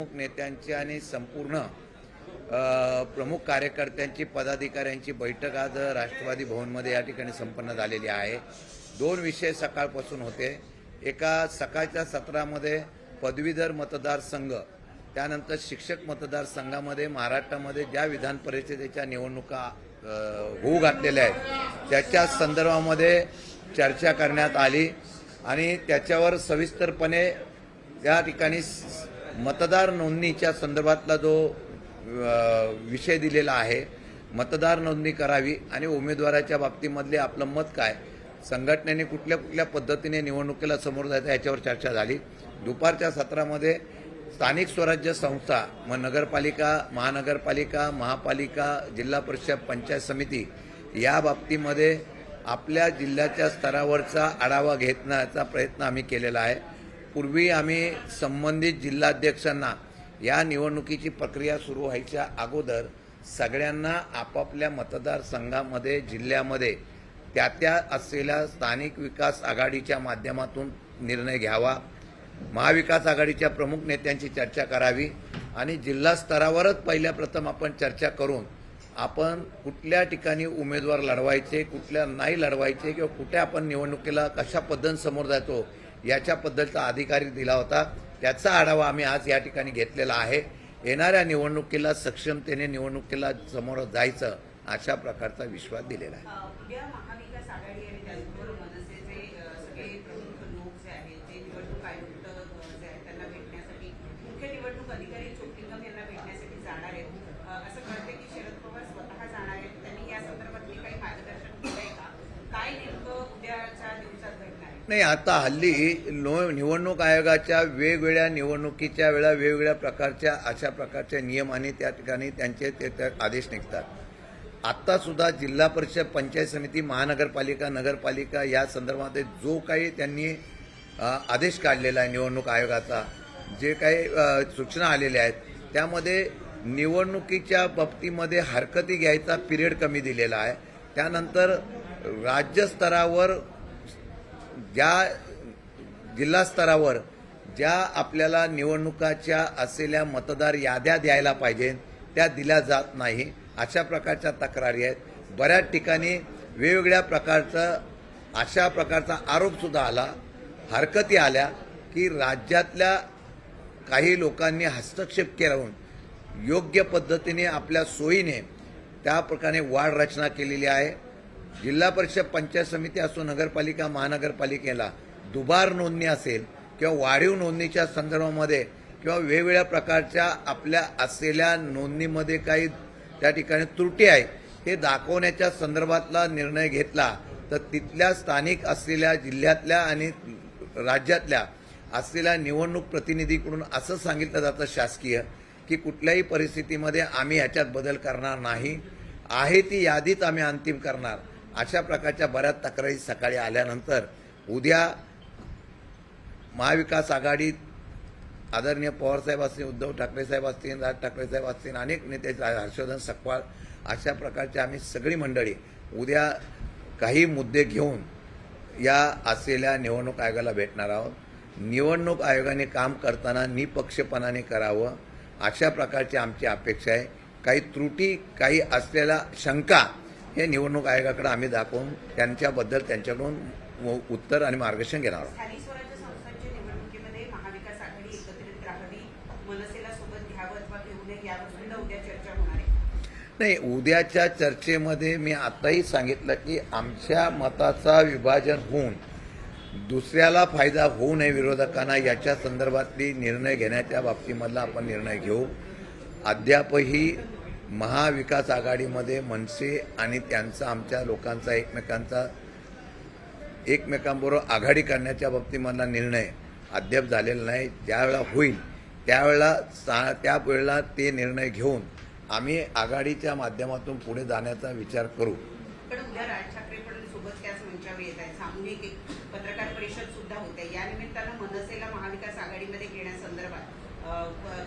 प्रमुख नेत्यांची आणि संपूर्ण प्रमुख कार्यकर्त्यांची पदाधिकाऱ्यांची बैठक आज राष्ट्रवादी भवनमध्ये या ठिकाणी संपन्न झालेली आहे. दोन विषय सकाळपासून होते. एका सकाळच्या सत्रामध्ये पदवीधर मतदारसंघ त्यानंतर शिक्षक मतदारसंघामध्ये महाराष्ट्रामध्ये ज्या विधान परिषदेच्या निवडणुका होऊ घातलेल्या आहेत त्याच्या संदर्भामध्ये चर्चा करण्यात आली आणि त्याच्यावर सविस्तरपणे त्या ठिकाणी मतदार नोंदणीच्या संदर्भातला जो विषय दिलेला आहे मतदार नोंदणी करावी आणि उमेदवाराच्या बाबतीमधले आपलं मत काय संघटनेने कुठल्या कुठल्या पद्धतीने निवडणुकीला समोर जायचं याच्यावर चर्चा झाली. दुपारच्या सत्रामध्ये स्थानिक स्वराज्य संस्था मग नगरपालिका महानगरपालिका महापालिका जिल्हा परिषद पंचायत समिती या बाबतीमध्ये आपल्या जिल्ह्याच्या स्तरावरचा आढावा घेण्याचा प्रयत्न आम्ही केलेला आहे. पूर्वी आम्ही संबंधित जिल्हाध्यक्षांना या निवडणुकीची प्रक्रिया सुरू व्हायच्या अगोदर सगळ्यांना आपापल्या मतदारसंघामध्ये जिल्ह्यामध्ये त्या त्या असलेल्या स्थानिक विकास आघाडीच्या माध्यमातून निर्णय घ्यावा महाविकास आघाडीच्या प्रमुख नेत्यांची चर्चा करावी आणि जिल्हा स्तरावरच पहिल्या प्रथम आपण चर्चा करून आपण कुठल्या ठिकाणी उमेदवार लढवायचे कुठल्या नाही लढवायचे किंवा कुठे आपण निवडणुकीला कशा पद्धतीने समोर जातो याच्या पद्धतीचा अधिकारी दिला होता. त्याचा आढावा आम्ही आज या ठिकाणी घेतलेला आहे. येणाऱ्या निवडणुकीला सक्षमतेने निवडणुकीला समोर जायचं अशा प्रकारचा विश्वास दिलेला आहे अ, उद्या महाविकास आघाडी आणि त्याचबरोबर मनसेचे अ, सगळे प्रमुख लोक जे आहेत ते निवडणूक आयुक्त अ, जे आहेत त्यांना भेटण्यासाठी मुख्य निवडणूक अधिकारी चोक्कीकम यांना भेटण्यासाठी जाणार आहेत अ, असं कळते की शरद पवार स्वतः जाणार आहेत त्यांनी या संदर्भातली काही मार्गदर्शन केलंय का काय नेमकं उद्याच्या दिवसात घडणार आहे नाही आता हल्ली नो- निवडणूक आयोगाच्या वेगवेगळ्या निवडणुकीच्या वेळा वेगवेगळ्या प्रकारच्या अशा प्रकारच्या नियम आणि त्या ठिकाणी त्यांचे ते ते आदेश निघतात. आत्तासुद्धा जिल्हा परिषद पंचायत समिती महानगरपालिका नगरपालिका या संदर्भात जो काही त्यांनी आदेश काढलेला आहे निवडणूक आयोगाचा जे काही सूचना आलेल्या आहेत त्यामध्ये निवडणुकीच्या बाबतीमध्ये हरकती घ्यायचा पिरियड कमी दिलेला आहे. त्यानंतर राज्यस्तरावर ज्या जिल्हा स्तरावर ज्या आपल्याला निवडणुकाच्या असलेल्या मतदार याद्या द्यायला पाहिजे त्या दिल्या जात नाही. अशा प्रकारच्या तक्रारी आहेत. बऱ्याच ठिकाणी वेगवेगळ्या प्रकारचं अशा प्रकारचा आरोपसुद्धा आला हरकती आल्या की राज्यातल्या काही लोकांनी हस्तक्षेप करून योग्य पद्धतीने आपल्या सोयीने त्या प्रकारे वाढ रचना केलेली आहे. जिल्हा परिषद पंचायत समिती असो नगरपालिका महानगरपालिकेला दुबार नोंदणी असेल किंवा वाढीव नोंदणीच्या संदर्भामध्ये किंवा वेगवेगळ्या प्रकारच्या आपल्या असलेल्या नोंदणीमध्ये काही त्या ठिकाणी त्रुटी आहे हे दाखवण्याच्या संदर्भातला निर्णय घेतला तर तिथल्या स्थानिक असलेल्या जिल्ह्यातल्या आणि राज्यातल्या असलेल्या निवडणूक प्रतिनिधीकडून असं सांगितलं जातं शासकीय की कुठल्याही परिस्थितीमध्ये आम्ही ह्याच्यात बदल करणार नाही. आहे ती यादीच आम्ही अंतिम करणार. अशा प्रकारच्या बऱ्याच तक्रारी सकाळी आल्यानंतर उद्या महाविकास आघाडीत आदरणीय पवारसाहेब असतील उद्धव ठाकरे साहेब असतील राज ठाकरे साहेब असतील अनेक नेते हर्षवर्धन सकपाळ अशा प्रकारची आम्ही सगळी मंडळी उद्या काही मुद्दे घेऊन या असलेल्या निवडणूक आयोगाला भेटणार आहोत. निवडणूक आयोगाने काम करताना निपक्षपणाने करावं अशा प्रकारची आमची अपेक्षा आहे. काही त्रुटी काही असलेल्या शंका हे निवडणूक आयोगाकडे आम्ही दाखवून त्यांच्याबद्दल त्यांच्याकडून उत्तर आणि मार्गदर्शन घेणार आहोत. नाही उद्याच्या चर्चेमध्ये मी आताही सांगितलं की आमच्या मताचा विभाजन होऊन दुसऱ्याला फायदा होऊ नये विरोधकांना याच्या संदर्भातली निर्णय घेण्याच्या बाबतीमधला आपण निर्णय घेऊ. अद्यापही महाविकास आघाडीमध्ये मनसे आणि त्यांचा आमच्या लोकांचा एकमेकांचा एकमेकांबरोबर आघाडी करण्याच्या बाबतीमधला निर्णय अद्याप झालेला नाही. ज्यावेळेला होईल त्यावेळेला सा त्यावेळेला ते निर्णय घेऊन आम्ही आघाडीच्या माध्यमातून पुढे जाण्याचा विचार करू. पण उद्या राज ठाकरे सोबत त्याच मंचावर येत आहेत. सामूहिक एक पत्रकार परिषद सुद्धा होते या निमित्तानं मनसेला महाविकास आघाडीमध्ये घेण्यासंदर्भात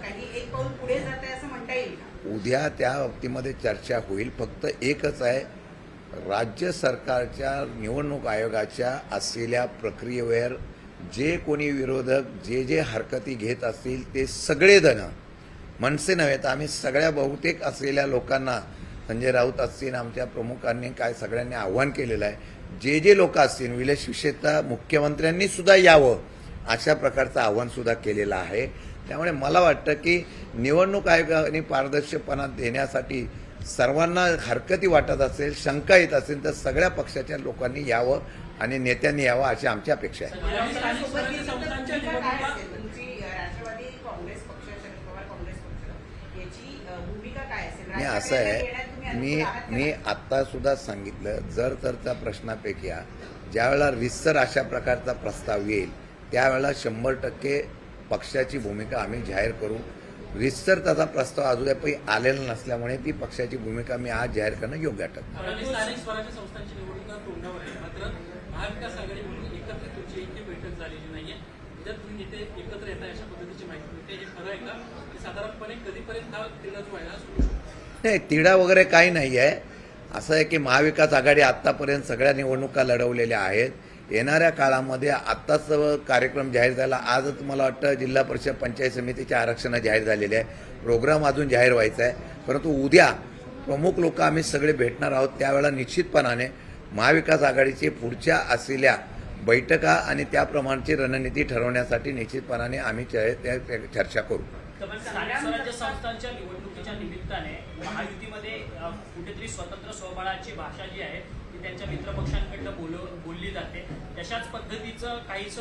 काही एक पाऊल पुढे जात आहे असं म्हणता येईल का उद्या त्या बाबतीमध्ये चर्चा होईल. फक्त एकच आहे राज्य सरकारच्या निवडणूक आयोगाच्या असलेल्या प्रक्रियेवर जे कोणी विरोधक जे जे हरकती घेत असतील ते सगळेजण मनसे नव्हे तर आम्ही सगळ्या बहुतेक असलेल्या लोकांना संजय राऊत असतील आमच्या प्रमुखांनी काय सगळ्यांनी आव्हान केलेलं आहे जे जे लोक असतील विशेष विशेषतः मुख्यमंत्र्यांनी सुद्धा यावं अशा प्रकारचं आव्हानसुद्धा केलेलं आहे. त्यामुळे मला वाटतं की निवडणूक आयोगाने पारदर्शकपणा देण्यासाठी सर्वांना हरकती वाटत असेल शंका येत असेल तर सगळ्या पक्षाच्या लोकांनी यावं आणि नेत्यांनी यावं अशी आमची अपेक्षा आहे. मी असं आहे मी मी आत्ता सुद्धा सांगितलं जर तरच्या प्रश्नापैकी ज्यावेळेला रिसर अशा प्रकारचा प्रस्ताव येईल त्यावेळेला शंभर टक्के पक्षाची भूमिका आम्ही जाहीर करू. रिसर त्याचा प्रस्ताव अजूनही आलेला नसल्यामुळे ती पक्षाची भूमिका मी आज जाहीर करणं योग्य नाही. तिढा वगैरे काही नाही आहे असं आहे की महाविकास आघाडी आत्तापर्यंत सगळ्या निवडणुका लढवलेल्या आहेत. येणाऱ्या काळामध्ये आत्ताच कार्यक्रम जाहीर झाला. आजच मला वाटतं जिल्हा परिषद पंचायत समितीच्या आरक्षण जाहीर झालेले आहे. प्रोग्राम अजून जाहीर व्हायचा आहे. परंतु उद्या प्रमुख लोक आम्ही सगळे भेटणार आहोत त्यावेळेला निश्चितपणाने महाविकास आघाडीची पुढच्या असलेल्या बैठका आणि त्याप्रमाणची रणनीती ठरवण्यासाठी निश्चितपणाने आम्ही च- त्या- चर्चा करू. स्वराज्य संस्थांच्या निवडणुकीच्या निमित्ताने महायुतीमध्ये कुठेतरी स्वतंत्र स्वबळाची भाषा जी आहे त्यांच्या मित्रपक्षांकडनं बोल बोलली जाते. तशाच पद्धतीचं काहीच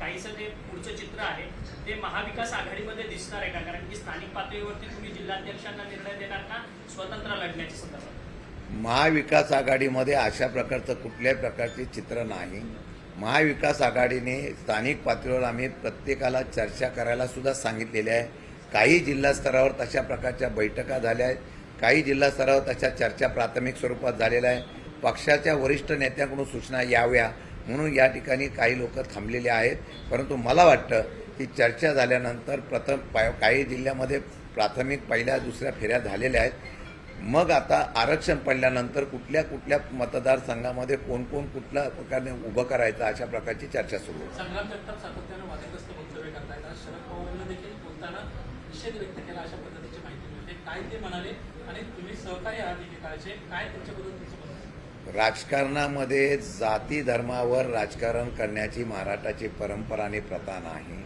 काहीसं जे पुढचं चित्र आहे. ते महाविकास आघाडीमध्ये दिसणार आहे का? कारण की स्थानिक पातळीवरती तुम्ही जिल्हाध्यक्षांना निर्णय देणार का? स्वतंत्र लढण्याच्या संदर्भात. महाविकास आघाडीमध्ये अशा प्रकारचं कुठल्याही प्रकारचे चित्र नाही. महाविकास आघाडीने स्थानिक पातळीवर आम्ही प्रत्येकाला चर्चा करायला सुद्धा सांगितलेले आहे. काही जिल्हा स्तरावर तशा प्रकारच्या बैठका झाल्या आहेत. काही जिल्हा स्तरावर तशा चर्चा प्राथमिक स्वरूपात झालेल्या आहे पक्षाच्या वरिष्ठ नेत्यांकडून सूचना याव्या म्हणून या ठिकाणी काही लोक थांबलेले आहेत. परंतु मला वाटतं की चर्चा झाल्यानंतर प्रथम पाय काही जिल्ह्यामध्ये प्राथमिक पहिल्या दुसऱ्या फेऱ्या झालेल्या आहेत. मग आता आरक्षण पडल्यानंतर कुठल्या कुठल्या मतदारसंघामध्ये कोण कोण कुठल्या प्रकारे उभं करायचं अशा प्रकारची चर्चा सुरू आहे आणि तुम्ही आहात एकेकाळचे काय राजकारणामध्ये जाती धर्मावर राजकारण करण्याची महाराष्ट्राची परंपरा आणि प्रथा नाही.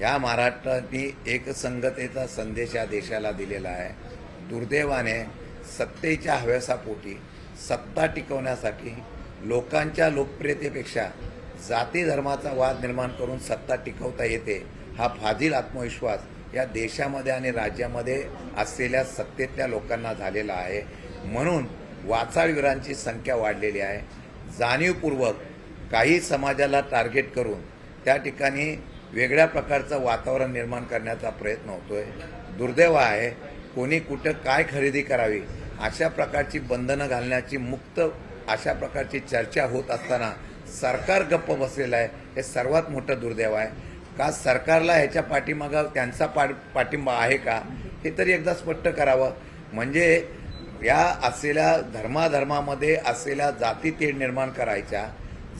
या महाराष्ट्राने एकसंगतेचा संदेश या देशाला दिलेला आहे. दुर्दैवाने सत्तेच्या हव्यासापोटी सत्ता टिकवण्यासाठी लोकांच्या लोकप्रियतेपेक्षा जाती धर्माचा वाद निर्माण करून सत्ता टिकवता येते हा फाजील आत्मविश्वास या देशामध्ये आणि राज्यामध्ये असलेल्या सत्तेतल्या लोकांना झालेला आहे. म्हणून वाचाळवीरांची संख्या वाढलेली आहे. जाणीवपूर्वक काही समाजाला टार्गेट करून त्या ठिकाणी वेगळ्या प्रकारचं वातावरण निर्माण करण्याचा प्रयत्न होतोय. दुर्दैव आहे कोणी कुठं काय खरेदी करावी अशा प्रकारची बंधनं घालण्याची मुक्त अशा प्रकारची चर्चा होत असताना सरकार गप्प बसलेलं आहे. हे सर्वात मोठं दुर्दैव आहे. का सरकारला ह्याच्या पाठीमागं त्यांचा पा पाठिंबा आहे का हे तरी एकदा स्पष्ट करावं. म्हणजे या असलेल्या धर्माधर्मामध्ये असलेल्या जाती तेढ निर्माण करायच्या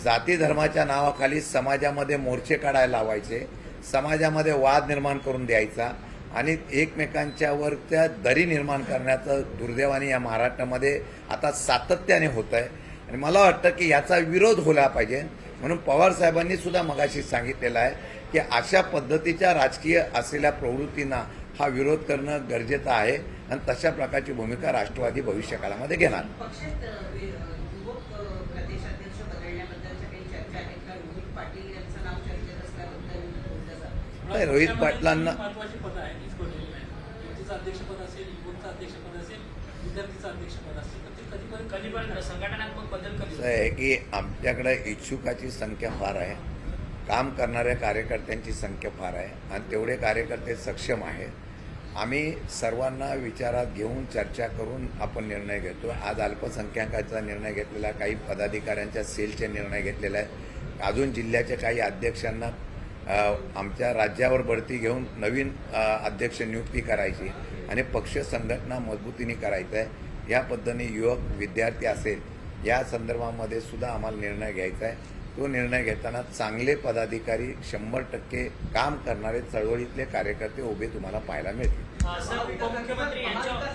जाती धर्माच्या नावाखाली समाजामध्ये मोर्चे काढायला लावायचे समाजामध्ये वाद निर्माण करून द्यायचा आणि एकमेकांच्यावर त्या दरी निर्माण करण्याचं दुर्दैवाने या महाराष्ट्रामध्ये आता सातत्याने होत आहे आणि मला वाटतं की याचा विरोध होला पाहिजे. म्हणून पवार साहेबांनी सुद्धा मगाशी सांगितलेलं आहे की अशा पद्धतीच्या राजकीय असलेल्या प्रवृत्तींना हा विरोध करणं गरजेचं आहे आणि तशा प्रकारची भूमिका राष्ट्रवादी भविष्यकाळामध्ये घेणार. पक्षात अ, वि- अ, युवक अ, प्रदेशाध्यक्ष बदलण्याबद्दलच्या काही चर्चा आहेत का? रोहित पाटील अध्यक्षपद असेल युवकचं अध्यक्षपद असेल विद्यार्थीचं अध्यक्षपद असेल तर ते कधीपर्यंत कधीपर्यंत संघटनात्मक बदल कधी असं आहे की आमच्याकडे इच्छुकाची संख्या फार आहे. काम करणाऱ्या कार्यकर्त्यांची संख्या फार आहे आणि तेवढे कार्यकर्ते सक्षम आहेत. आम्ही सर्वांना विचारात घेऊन चर्चा करून आपण निर्णय घेतो. आज अल्पसंख्याकाचा निर्णय घेतलेला आहे, काही पदाधिकाऱ्यांच्या सेलचे निर्णय घेतलेला आहे अजून जिल्ह्याच्या काही अध्यक्षांना आमच्या राज्यावर बढती घेऊन नवीन अध्यक्ष नियुक्ती करायची आणि पक्ष संघटना मजबूतीने करायचं आहे या पद्धतीने युवक विद्यार्थी असेल या संदर्भामध्ये सुद्धा आम्हाला निर्णय घ्यायचा आहे तो निर्णय घेताना चांगले पदाधिकारी शंभर टक्के काम करणारे चळवळीतले कार्यकर्ते उभे तुम्हाला पाहायला मिळतील.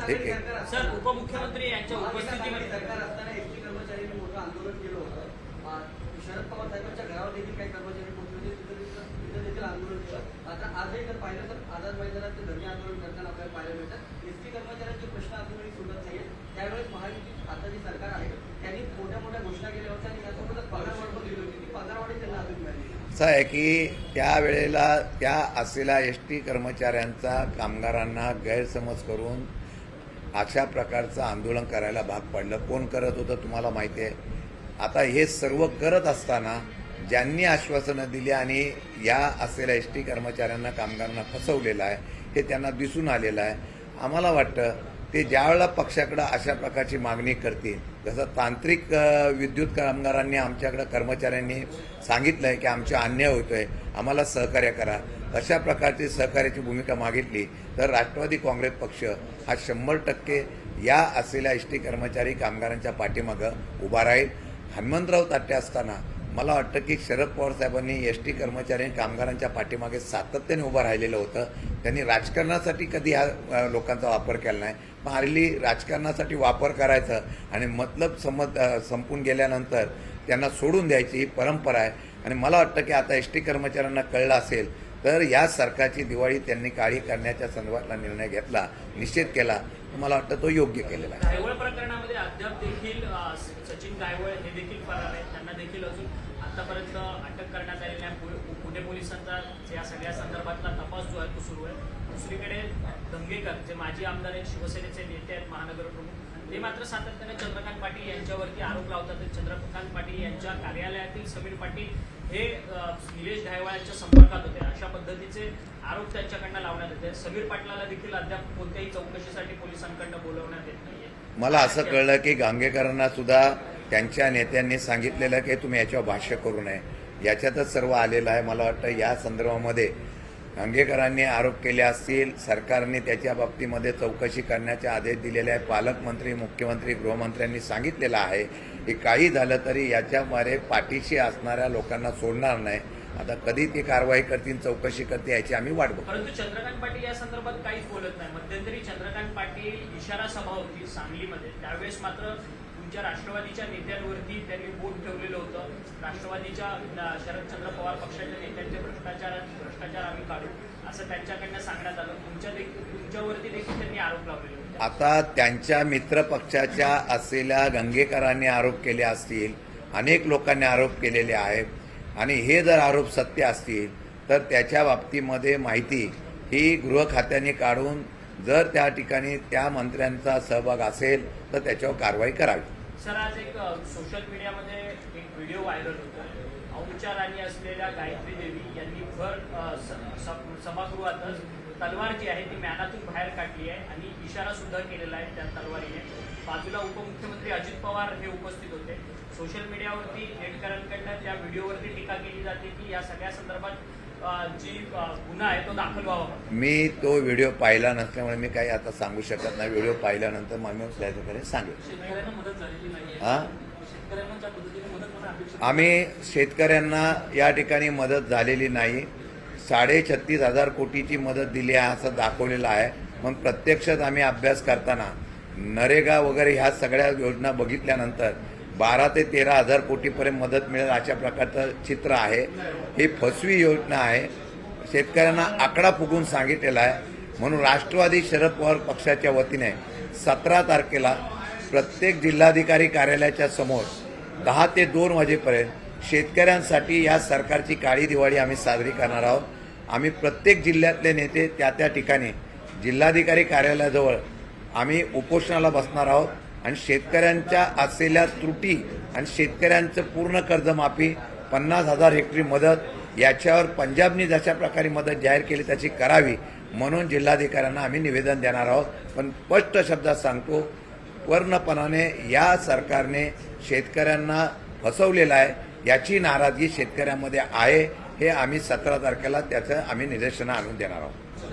ठीक आहे. सर उपमुख्यमंत्री यांच्या उपस्थितीमध्ये सरकार असताना एसटी कर्मचाऱ्यांनी मोठं आंदोलन केलं होतं. आ, शरद पवार साहेबांच्या घरावर देखील काही कर्मचारी पोहोचले होते तिथं तिथं- तिथं देखील आंदोलन केलं आता आजही जर पाहिलं तर आझाद मैदानात ते धरणे आंदोलन करताना आपल्याला पाहायला मिळतात एसटी कर्मचाऱ्यांचे प्रश्न अजूनही सुटत नाहीये त्यावेळेस महायुती आता जी सरकार आहे. त्यांनी मोठ्या मोठ्या घोषणा केल्या होत्या आणि त्यासोबतच पगारवाढ पण दिली होती. ती पगारवाढी त्यांना अजून मिळाली असं आहे की त्यावेळेला त्या असलेल्या एस टी कर्मचाऱ्यांचा कामगारांना गैरसमज करून अशा प्रकारचं आंदोलन करायला भाग पडलं. कोण करत होतं तुम्हाला माहिती आहे? आता हे सर्व करत असताना ज्यांनी आश्वासनं दिली आणि या असलेल्या एस टी कर्मचाऱ्यांना कामगारांना फसवलेलं आहे हे त्यांना दिसून आलेलं आहे. आम्हाला वाटतं ते ज्यावेळेला पक्षाकडं अशा प्रकारची मागणी करतील जसं तांत्रिक विद्युत कामगारांनी आमच्याकडं कर्मचाऱ्यांनी सांगितलं आहे की आमच्या अन्याय होतोय आम्हाला सहकार्य करा. अशा प्रकारची सहकार्याची भूमिका मागितली तर राष्ट्रवादी काँग्रेस पक्ष हा शंभर टक्के या असलेल्या एस टी कर्मचारी कामगारांच्या पाठीमागं उभा राहील. हनुमंतराव ताटे असताना मला वाटतं की शरद पवार साहेबांनी एस टी कर्मचारी आणि कामगारांच्या पाठीमागे सातत्याने उभं राहिलेलं होतं. त्यांनी राजकारणासाठी कधी हा लोकांचा वापर केला नाही. पण हल्ली राजकारणासाठी वापर करायचं आणि मतलब समज संपून गेल्यानंतर त्यांना सोडून द्यायची ही परंपरा आहे. आणि मला वाटतं की आता एस टी कर्मचाऱ्यांना कळलं असेल तर या सरकारची दिवाळी त्यांनी काळी करण्याच्या संदर्भातला निर्णय घेतला निश्चित केला. मला वाटतं तो योग्य केलेला आहे. आतापर्यंत अटक करण्यात आलेली नाही पुणे पोलिसांचा या सगळ्या संदर्भातला तपास जो आहे तो सुरू आहे. दुसरीकडे दंगेकर जे माजी आमदार आहेत शिवसेनेचे नेते आहेत महानगर प्रमुख ते मात्र सातत्याने चंद्रकांत पाटील यांच्यावरती आरोप लावतात. चंद्रकांत पाटील यांच्या कार्यालयातील समीर पाटील हे निलेश निलेश गायवाळांच्या संपर्कात होते. अशा पद्धतीचे आरोप त्यांच्याकडनं लावण्यात येते. समीर पाटलाला देखील अद्याप कोणत्याही चौकशीसाठी पोलिसांकडनं बोलवण्यात येत नाहीये. मला असं कळलं की गांगेकरांना सुद्धा त्यांच्या नेत्यांनी सांगितलेलं की तुम्ही याच्यावर भाष्य करू नये. याच्यातच सर्व आलेलं आहे. मला वाटतं या संदर्भामध्ये अंगेकरांनी आरोप केले असतील. सरकारने त्याच्या बाबतीमध्ये चौकशी करण्याचे आदेश दिलेले आहे पालकमंत्री मुख्यमंत्री गृहमंत्र्यांनी सांगितलेलं आहे की काही झालं तरी याच्याद्वारे पाठीशी असणाऱ्या लोकांना सोडणार नाही. आता कधी ती कारवाई करतील चौकशी करते याची आम्ही वाट बघतो. परंतु चंद्रकांत पाटील या संदर्भात काहीच बोलत नाही. मध्यंतरी चंद्रकांत पाटील इशारा सभा होती सांगलीमध्ये. त्यावेळेस मात्र तुमच्या राष्ट्रवादीच्या नेत्यांवरती त्यांनी बोट ठेवलेलं होतं. राष्ट्रवादीच्या शरदचंद्र पवार पक्षाच्या नेत्यांचे भ्रष्टाचार भ्रष्टाचार आम्ही काढू असं त्यांच्याकडनं सांगण्यात आलं. तुमच्या तुमच्यावरती देखील त्यांनी आरोप लावलेले होते. आता त्यांच्या मित्रपक्षाच्या असलेल्या गंगेकरांनी आरोप केले असतील अनेक लोकांनी आरोप केलेले आहेत. आणि हे जर आरोप सत्य असतील तर त्याच्या बाबतीमध्ये माहिती ही गृह खात्याने काढून जर त्या ठिकाणी त्या मंत्र्यांचा सहभाग असेल तर त्याच्यावर कारवाई करावी. सर आज एक सोशल मीडियामध्ये एक व्हिडिओ व्हायरल होतो औंच्या राणी असलेल्या गायत्री देवी यांनी भर सभागृहातच तलवार जी आहे ती मॅनातून बाहेर काढली आहे आणि इशारा सुद्धा केलेला आहे त्या तलवारीने. बाजूला उपमुख्यमंत्री अजित पवार हे उपस्थित होते. सोशल मीडियावरती नेटकरांकडनं त्या व्हिडिओवरती टीका केली जाते की या सगळ्या संदर्भात जी अ, गुन्हा आहे तो दाखल व्हावा मी तो व्हिडिओ पाहिला नसल्यामुळे मी काही आता सांगू शकत नाही. व्हिडिओ पाहिल्यानंतर मग मी त्याच्याकडे हां? अपेक्षित आम्ही शेतकऱ्यांना या ठिकाणी मदत झालेली नाही. साडे छत्तीस हजार कोटीची मदत दिली आहे असं दाखवलेलं आहे. पण प्रत्यक्षात आम्ही अभ्यास करताना नरेगा वगैरे ह्या सगळ्या योजना बघितल्यानंतर बारा ते तेरा हजार कोटीपर्यंत मदत मिळेल अशा प्रकारचं चित्र आहे. ही फसवी योजना आहे. शेतकऱ्यांना आकडा फुगून सांगितलेला आहे. म्हणून राष्ट्रवादी शरद पवार पक्षाच्या वतीने सतरा तारखेला प्रत्येक जिल्हाधिकारी कार्यालयाच्या समोर दहा ते दोन वाजेपर्यंत शेतकऱ्यांसाठी या सरकारची काळी दिवाळी आम्ही साजरी करणार आहोत. आम्ही प्रत्येक जिल्ह्यातले नेते त्या त्या ठिकाणी जिल्हाधिकारी कार्यालयाजवळ आम्ही उपोषणाला बसणार आहोत. आणि शेतकऱ्यांच्या असलेल्या त्रुटी आणि शेतकऱ्यांचं पूर्ण कर्जमाफी पन्नास हजार हेक्टरी मदत याच्यावर पंजाबने जशा प्रकारे मदत जाहीर केली त्याची करावी म्हणून जिल्हाधिकाऱ्यांना आम्ही निवेदन देणार आहोत. पण स्पष्ट शब्दात सांगतो पूर्णपणाने या सरकारने शेतकऱ्यांना फसवलेलं आहे याची नाराजगी शेतकऱ्यांमध्ये आहे हे आम्ही सतरा तारखेला त्याचं आम्ही निदर्शनं आणून देणार आहोत.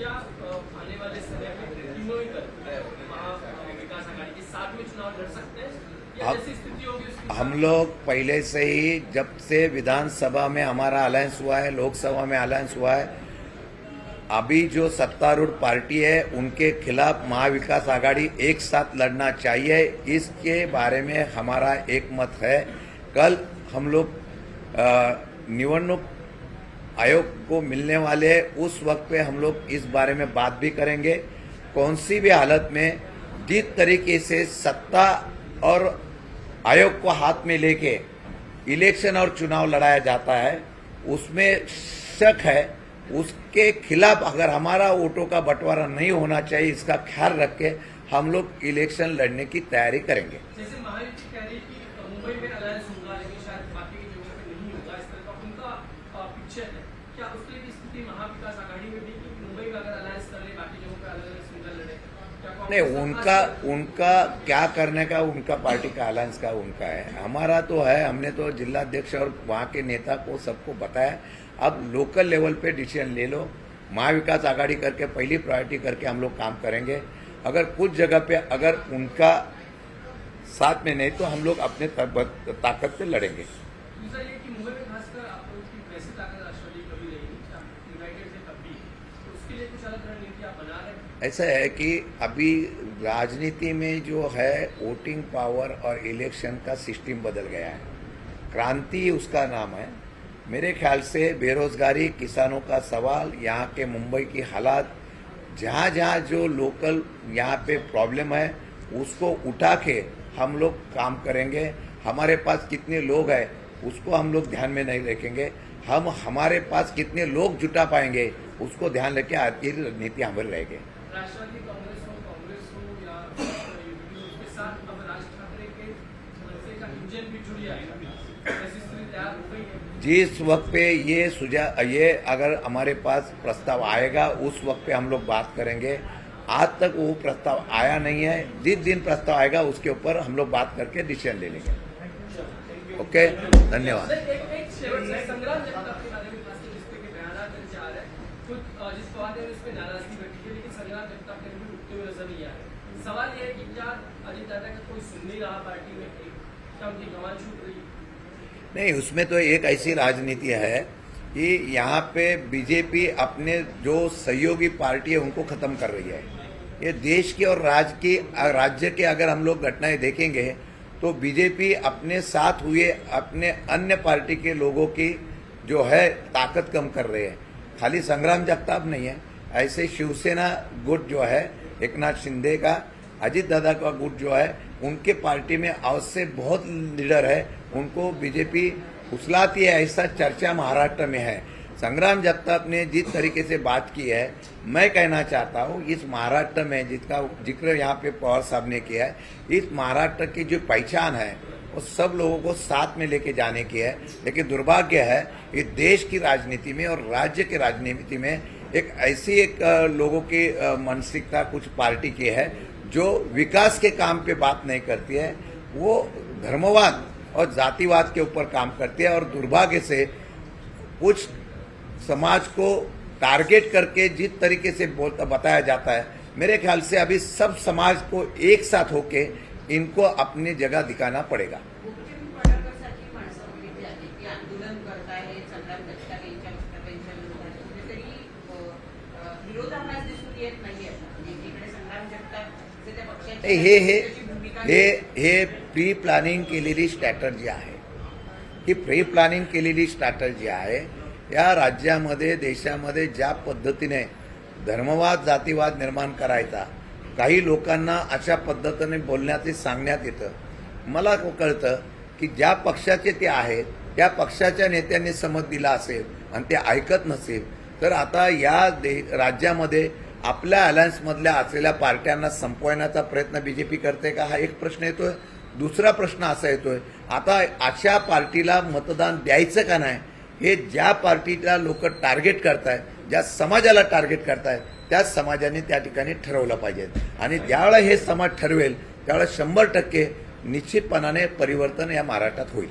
क्या आने वाले समय में विकास आघाड़ी के साथ में चुनाव लड़ सकते हैं? हम लोग पहले से ही जब से विधानसभा में हमारा अलायंस हुआ है लोकसभा में अलायंस हुआ है अभी जो सत्तारूढ़ पार्टी है उनके खिलाफ महाविकास आघाड़ी एक साथ लड़ना चाहिए। इसके बारे में हमारा एक मत है। कल हम लोग निवडणूक आयोग को मिलने वाले उस वक्त पे हम लोग इस बारे में बात भी करेंगे। कौन सी भी हालत में जिस तरीके से सत्ता और आयोग को हाथ में लेके इलेक्शन और चुनाव लड़ाया जाता है, उसमें शक है, उसके खिलाफ अगर हमारा वोटों का बंटवारा नहीं होना चाहिए, इसका ख्याल रख के हम लोग इलेक्शन लड़ने की तैयारी करेंगे। जैसे महायुति कह रही है कि मुंबई में अलायंस होगा लेकिन शायद बाकी की जगहों पे नहीं होगा इस तरह का उनका पिक्चर है क्या उसके लिए भी स्थिति महाविकास आघाड़ी में भी कि मुंबई में अगर अलायंस कर ले बाकी जगहों पे अलग अलग सिंगल लड़े क्या कांग्रेस नहीं उनका उनका क्या करने का, उनका पार्टी का अलायंस का उनका है। हमारा तो है, हमने तो जिला अध्यक्ष और वहाँ के नेता को सबको बताया। अब लोकल लेवल पे डिसीज़न ले लो। महाविकास आघाड़ी करके पहली प्रायोरिटी करके हम लोग काम करेंगे। अगर कुछ जगह पे अगर उनका साथ में नहीं तो हम लोग अपने ताकत पे लड़ेंगे दूसरा ये कि मुंबई में खासकर आप लोगों की वैसी ताकत राष्ट्रवादी कभी रही यूनाइटेड थे तब भी तो उसके लिए कुछ अलग रणनीति आप बना रहे हैं ऐसा है कि अभी राजनीति में जो है वोटिंग पावर और इलेक्शन का सिस्टम बदल गया है। क्रांति उसका नाम है। मेरे ख्याल से बेरोजगारी, किसानों का सवाल, यहाँ के मुंबई की हालात जहाँ जहाँ जो लोकल यहाँ पे प्रॉब्लम है, उसको उठा के हम लोग काम करेंगे। हमारे पास कितने लोग हैं, उसको हम लोग ध्यान में नहीं रखेंगे। हम, हमारे पास कितने लोग जुटा पाएँगे, उसको ध्यान रखे आती रणनीति हमारी रहेगी। राष्ट्रवादी कांग्रेस हो कांग्रेस हो या उसके साथ अब राज ठाकरे के मनसे का इंजन भी जुड़ जाएगा जिस वक्त पे ये सुझा ये अगर हमारे पास प्रस्ताव आएगा उस वक्त पे हम लोग बात करेंगे। आज तक वो प्रस्ताव आया नहीं है। जिस दिन प्रस्ताव आएगा उसके ऊपर हम लोग बात करके डिसीज़न ले लेंगे। ओके धन्यवाद। जिस हैं नाराज़गी की लेकिन ने भी उठते हुए नज़र नहीं सवाल ये है कि क्या दादा का कोई सुन नहीं रहा पार्टी में? क्या उनकी छूट रही नहीं, उसमें तो एक ऐसी राजनीति है कि यहाँ पे बीजेपी अपने जो सहयोगी पार्टी है, उनको खत्म कर रही है। ये देश की और राज्य की राज्य के अगर हम लोग घटनाएँ देखेंगे तो बीजेपी अपने साथ हुए, अपने अन्य पार्टी के लोगों की जो है, ताकत कम कर रहे हैं। खाली संग्राम जगताप नहीं है। ऐसे शिवसेना गुट जो है एक नाथ शिंदे का, अजीत दादा का गुट जो है, उनके पार्टी में अवश्य बहुत लीडर है। उनको बीजेपी उछलाती है, ऐसा चर्चा महाराष्ट्र में है। संग्राम जगताप ने जिस तरीके से बात की है, मैं कहना चाहता हूँ, इस महाराष्ट्र में जिसका ज़िक्र यहाँ पे पवार साहब ने किया है, इस महाराष्ट्र की जो पहचान है वो सब लोगों को साथ में लेके जाने की है। लेकिन दुर्भाग्य है कि देश की राजनीति में और राज्य की राजनीति में एक ऐसी एक लोगों की मानसिकता कुछ पार्टी की है जो विकास के काम पे बात नहीं करती है। वो धर्मवाद और जातिवाद के ऊपर काम करती है और दुर्भाग्य से कुछ समाज को टारगेट करके जिस तरीके से बोलता, बताया जाता है। मेरे ख्याल से अभी सब समाज को एक साथ होके इनको अपनी जगह दिखाना पड़ेगा। म्हणजे हे हे हे हे प्री प्लॅनिंग केलेली स्ट्रॅटर्जी आहे. ही प्री प्लॅनिंग केलेली स्ट्रॅटर्जी आहे. या राज्यामध्ये देशामध्ये ज्या पद्धतीने धर्मवाद जातीवाद निर्माण करायचा काही लोकांना अशा पद्धतीने बोलण्यात सांगण्यात येतं. मला कळतं की ज्या पक्षाचे ते आहेत त्या पक्षाच्या नेत्यांनी समज दिला असेल आणि ते ऐकत नसेल तर आता या दे राज्यामध्ये आपल्या अलायन्समधल्या असलेल्या पार्ट्यांना संपवण्याचा प्रयत्न बी जे पी करते का? हा एक प्रश्न येतो आहे दुसरा प्रश्न असा येतो आहे आता अशा पार्टीला मतदान द्यायचं का नाही? हे ज्या पार्टीला लोक टार्गेट करतायत ज्या समाजाला टार्गेट करतायत त्याच समाजाने त्या ठिकाणी ठरवलं पाहिजे. आणि ज्यावेळा हे समाज ठरवेल त्यावेळा शंभर टक्के निश्चितपणाने परिवर्तन या महाराष्ट्रात होईल.